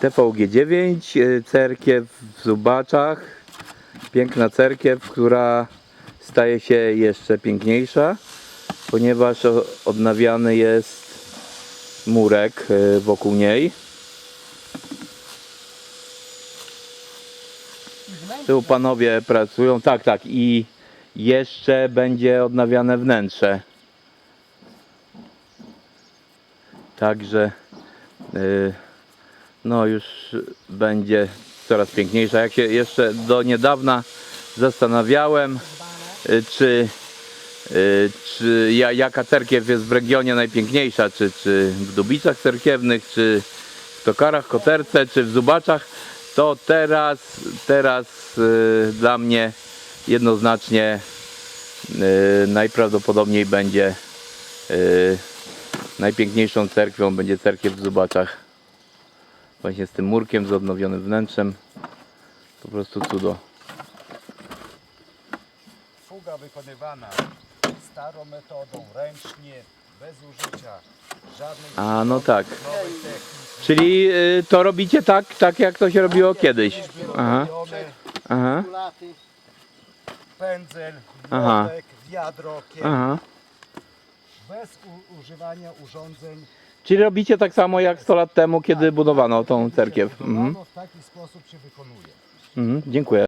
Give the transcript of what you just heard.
TVG9, y, cerkiew w Zubaczach. Piękna cerkiew, która staje się jeszcze piękniejsza, ponieważ odnawiany jest murek y, wokół niej. Tu panowie pracują, tak, tak i jeszcze będzie odnawiane wnętrze. Także y, no już będzie coraz piękniejsza. Jak się jeszcze do niedawna zastanawiałem, y, czy, y, czy ja, jaka cerkiew jest w regionie najpiękniejsza, czy, czy w Dubicach cerkiewnych, czy w Tokarach, Koterce, czy w Zubaczach, to teraz, teraz y, dla mnie jednoznacznie najprawdopodobniej będzie najpiękniejszą cerkwią będzie cerkiew w Zubaczach. Właśnie z tym murkiem, z odnowionym wnętrzem. Po prostu cudo. Fuga wykonywana starą metodą, ręcznie, bez użycia żadnych A no tak. Czyli y, to robicie tak, tak jak to się robiło kiedyś. Aha, aha, pędzel, Aha. wiadro, aha. Bez u, używania urządzeń. Czyli robicie tak samo jak 100 lat temu, kiedy budowano tą cerkiew. Mhm. Budowano W taki sposób się wykonuje. Mhm, dziękuję.